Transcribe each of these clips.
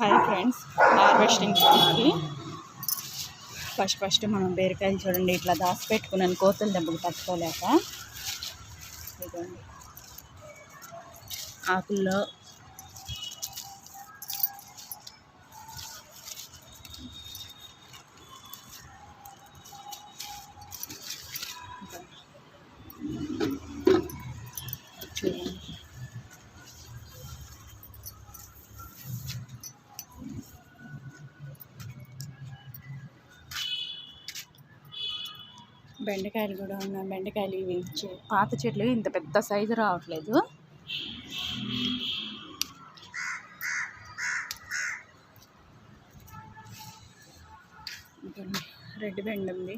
Hi friends హార్వెస్టింగ్కి first first మనం బీరకాయలు చూడండి ఇట్లా దాచి పెట్టుకున్నాను కోతులు దెబ్బకు తట్టుకోలేక ఇదండి ఆకుల్లో బెండకాయలు కూడా ఉన్నాయి. బెండకాయలు ఇవి పాత చెట్లు ఇంత పెద్ద సైజు రావట్లేదు. రెడ్ బెండ ఉంది.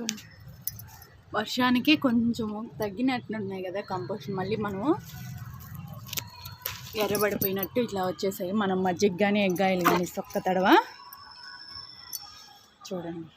ఇంకా వర్షానికి కొంచెం తగ్గినట్టున్నాయి కదా కంపోస్ట్. మళ్ళీ మనము ఎర్రబడిపోయినట్టు ఇట్లా వచ్చేసాయి. మనం మజ్జిగ కానీ ఎగ్గాయలు కానీ సొక్క తడవ? చూడండి.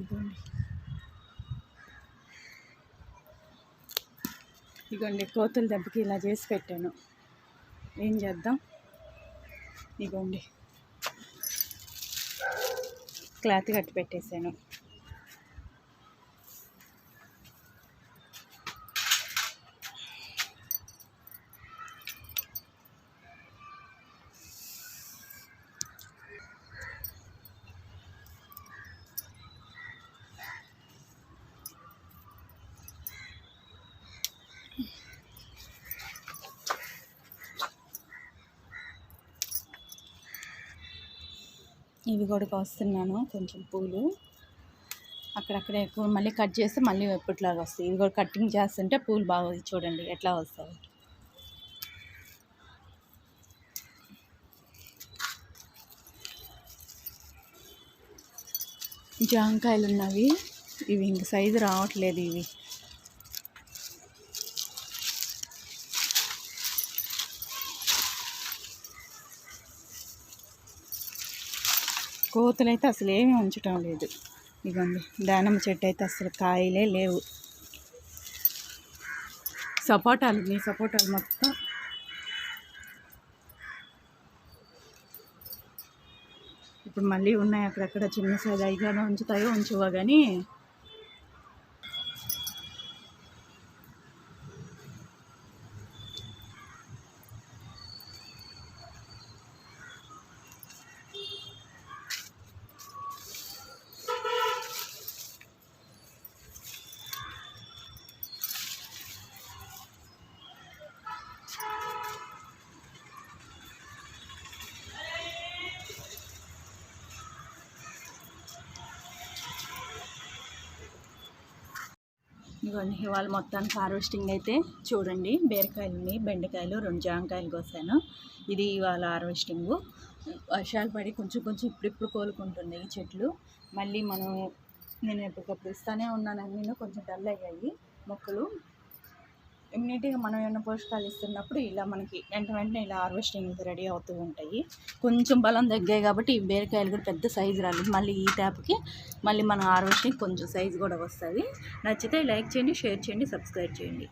ఇదిగోండి ఇదిగోండి కోతుల దెబ్బకి ఇలా చేసి పెట్టాను. ఏం చేద్దాం? ఇదిగోండి క్లాత్ కట్టి పెట్టేశాను ఇవి కూడా కోస్తున్నాను కొంచెం పూలు. అక్కడక్కడ ఎక్కువ మళ్ళీ కట్ చేస్తే మళ్ళీ ఎప్పటిలాగా వస్తాయి. ఇవి కూడా కటింగ్ చేస్తుంటే పూలు బాగా చూడండి ఎట్లా వస్తాయి. జాంకాయలు ఉన్నవి ఇవి ఇంక సైజు రావట్లేదు ఇవి. కోతులు అయితే అసలు ఏమీ ఉంచటం లేదు. ఇదిగోండి దానిమ్మ చెట్టు అయితే అసలు కాయలే లేవు. సపోటాలు మీ సపోటాలు మొత్తం. ఇప్పుడు మళ్ళీ ఉన్నాయి అక్కడక్కడ చిన్న సైజ్ అయిగానే ఉంచుతాయో ఉంచువా కానీ ఇవన్నీ ఇవాళ మొత్తానికి హార్వెస్టింగ్ అయితే చూడండి బీరకాయలని బెండకాయలు రెండు జామకాయలు కోసాను. ఇది ఇవాళ హార్వెస్టింగ్. వర్షాలు పడి కొంచెం కొంచెం ఇప్పుడిప్పుడు కోలుకుంటున్నాయి ఈ చెట్లు. మళ్ళీ మనం నేను ఎప్పటికప్పుడు ఇస్తానే ఉన్నాను నేను కొంచెం డల్ అయ్యాయి మొక్కలు. ఇమ్మీడియట్గా మనం ఏమైనా పోషకాలు ఇస్తున్నప్పుడు ఇలా మనకి వెంట వెంటనే ఇలా హార్వెస్టింగ్ రెడీ అవుతూ ఉంటాయి. కొంచెం బలం తగ్గాయి కాబట్టి ఈ బీరకాయలు కూడా పెద్ద సైజు రాలేదు. మళ్ళీ ఈ ట్యాప్కి మళ్ళీ మన హార్వెస్టింగ్ కొంచెం సైజు కూడా వస్తుంది. నచ్చితే లైక్ చేయండి షేర్ చేయండి సబ్స్క్రైబ్ చేయండి.